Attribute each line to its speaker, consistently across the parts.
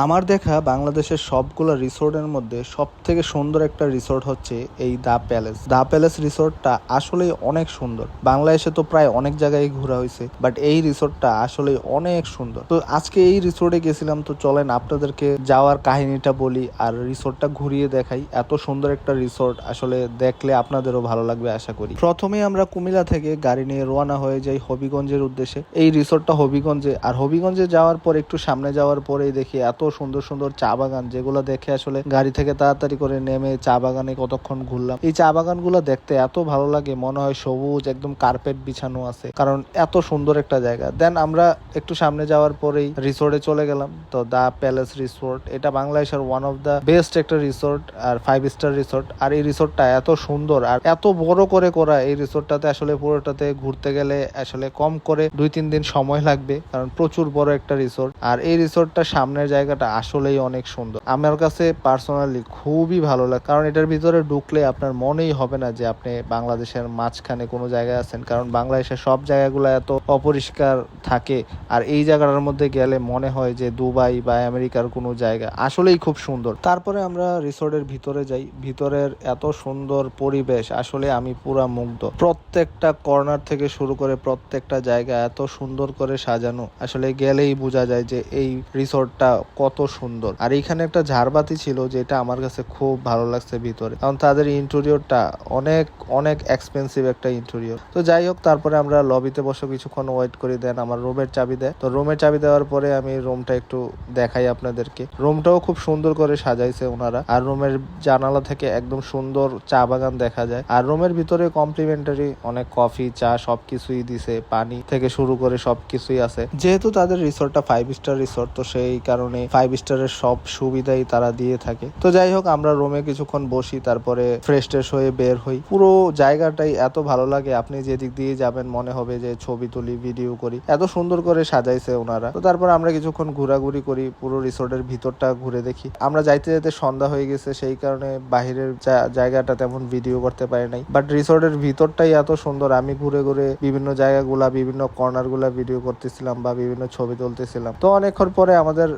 Speaker 1: আমার দেখা বাংলাদেশের সবগুলো রিসোর্টের মধ্যে সব থেকে সুন্দর একটা রিসোর্ট হচ্ছে এই দা প্যালেস। দা প্যালেস রিসোর্টটা আসলেই অনেক সুন্দর। বাংলাদেশে তো প্রায় অনেক জায়গায় ঘোরা হয়েছে, বাট এই রিসোর্টটা আসলেই অনেক সুন্দর। তো আজকে এই রিসোর্টে গেছিলাম, তো চলেন আপনাদেরকে যাওয়ার কাহিনীটা বলি আর রিসোর্টটা ঘুরিয়ে দেখাই। এত সুন্দর একটা রিসোর্ট, আসলে দেখলে আপনাদেরও ভালো লাগবে, আশা করি। প্রথমে আমরা কুমিল্লা থেকে গাড়ি নিয়ে রওনা হয়ে যাই হবিগঞ্জের উদ্দেশ্যে। এই রিসোর্টটা হবিগঞ্জে, আর হবিগঞ্জে যাওয়ার পর, একটু সামনে যাওয়ার পরেই দেখি এত সুন্দর সুন্দর চা বাগান যেগুলো দেখে আসলে গাড়ি থেকে তাড়াতাড়ি করে নেমে চা বাগানে কতক্ষণ ঘুরলাম। এই চা বাগানগুলো দেখতে এত ভালো লাগে, মনে হয় সবুজ, একদম কার্পেট বিছানো আছে। কারণ এত সুন্দর একটা জায়গা। দেন আমরা একটু সামনে যাওয়ার পরেই রিসোর্টে চলে গেলাম। তো দা প্যালেস রিসোর্ট। এটা বাংলাদেশের ওয়ান অফ দা বেস্ট একটা রিসোর্ট আর ফাইভ স্টার রিসোর্ট আর এই রিসোর্টটা এত সুন্দর আর এত বড় করে করা, এই রিসোর্টটাতে আসলে পুরোটাতে ঘুরতে গেলে আসলে কম করে দুই, তিন দিন সময় লাগবে। কারণ প্রচুর বড় একটা রিসোর্ট। আর এই রিসোর্টটা সামনের জায়গাটা আসলেই অনেক সুন্দর। আমার কাছে পার্সোনালি খুবই ভালো লাগে, কারণ এটার ভিতরে ঢুকলে আপনার মনেই হবে না যে আপনি বাংলাদেশের মাঝখানে কোনো জায়গায় আছেন, কারণ বাংলাদেশের সব জায়গাগুলো এত অপরিষ্কার থাকে, আর এই জায়গাটার মধ্যে গেলে মনে হয় যে দুবাই বা আমেরিকার কোনো জায়গা আসলেই খুব সুন্দর। তারপরে আমরা রিসোর্টের ভিতরে যাই, ভিতরের এত সুন্দর পরিবেশ, আসলে আমি পুরা মুগ্ধ। প্রত্যেকটা কর্নার থেকে শুরু করে প্রত্যেকটা জায়গা এত সুন্দর করে সাজানো, আসলে গেলেই বোঝা যায় যে এই রিসোর্টটা কত সুন্দর। আর এখানে একটা ঝাড়বাতি ছিল যেটা আমার কাছে খুব ভালো লাগছে ভিতরে। কারণ তাদের ইন্টেরিয়রটা অনেক অনেক এক্সপেন্সিভ একটা ইন্টেরিয়র। তো যাই হোক, তারপরে আমরা লবিতে বসে কিছুক্ষণ ওয়েট করে দেন আমার রুমের চাবি দেয়। তো রুমের চাবি দেওয়ার পরে আমি রুমটা একটু দেখাই আপনাদেরকে। রুমটাও খুব সুন্দর করে সাজাইছে ওনারা। আর রুমের জানালা থেকে একদম সুন্দর চা বাগান দেখা যায়। আর রুমের ভিতরে কমপ্লিমেন্টারি অনেক কফি চা সবকিছুই দিছে, পানি থেকে শুরু করে সবকিছুই আছে। যেহেতু তাদের রিসোর্টটা ফাইভ স্টার রিসোর্ট তো সেই কারণে ফাইভ স্টারের সব সুবিধাই তারা দিয়ে থাকে। তো যাই হোক, আমরা রুমে কিছুক্ষণ বসি, তারপরে ফ্রেশ ট্রেশ হয়ে বের হই। পুরো জায়গাটাই এত ভালো লাগে, আপনি যেদিক দিয়ে যাবেন মনে হবে যে ছবি তুলি ভিডিও করি। এত সুন্দর করে সাজাইছে ওনারা। তো তারপর আমরা কিছুক্ষণ ঘোরাঘুরি করি, পুরো রিসোর্টের ভিতরটা ঘুরে দেখি। আমরা যাইতে যেতে সন্ধ্যা হয়ে গেছে, সেই কারণে বাহিরের জায়গাটা তেমন ভিডিও করতে পারি নাই। বাট রিসোর্টের ভিতরটাই এত সুন্দর, আমি ঘুরে ঘুরে বিভিন্ন জায়গাগুলা, বিভিন্ন কর্নারগুলা ভিডিও করতেছিলাম বা বিভিন্ন ছবি তুলতেছিলাম। তো অনেকক্ষণ পরে আমাদের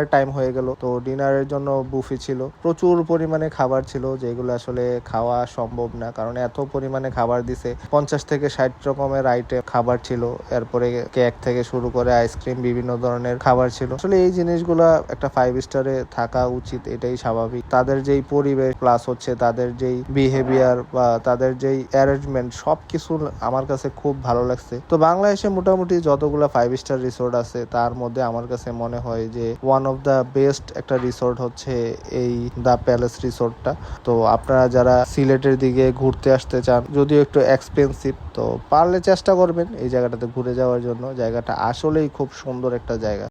Speaker 1: ডিনারের টাইম হয়ে গেল। তো ডিনারের জন্য বুফি ছিল। প্রচুর পরিমাণে খাবার ছিল যেগুলো আসলে খাওয়া সম্ভব না। কারণ এত পরিমাণে খাবার দিছে, পঞ্চাশ থেকে ষাট রকমের আইটেম খাবার ছিল। এরপরে কেক থেকে শুরু করে আইসক্রিম বিভিন্ন ধরনের খাবার ছিল। আসলে এই জিনিসগুলা একটা ফাইভ স্টারে থাকা উচিত, এটাই স্বাভাবিক। তাদের যেই পরিবেশ প্লাস হচ্ছে তাদের যেই বিহেভিয়ার বা তাদের যেই অ্যারেঞ্জমেন্ট সবকিছু আমার কাছে খুব ভালো লাগছে। তো বাংলাদেশে মোটামুটি যতগুলো ফাইভ স্টার রিসোর্ট আছে, তার মধ্যে আমার কাছে মনে হয় যে ওয়ান অফ দ্য বেস্ট একটা রিসোর্ট হচ্ছে এই দ্য প্যালেস রিসোর্টটা তো আপনারা যারা সিলেটের দিকে ঘুরতে আসতে চান, যদিও একটু এক্সপেন্সিভ তো পারলে চেষ্টা করবেন এই জায়গাটাতে ঘুরে যাওয়ার জন্য। জায়গাটা আসলেই খুব সুন্দর একটা জায়গা।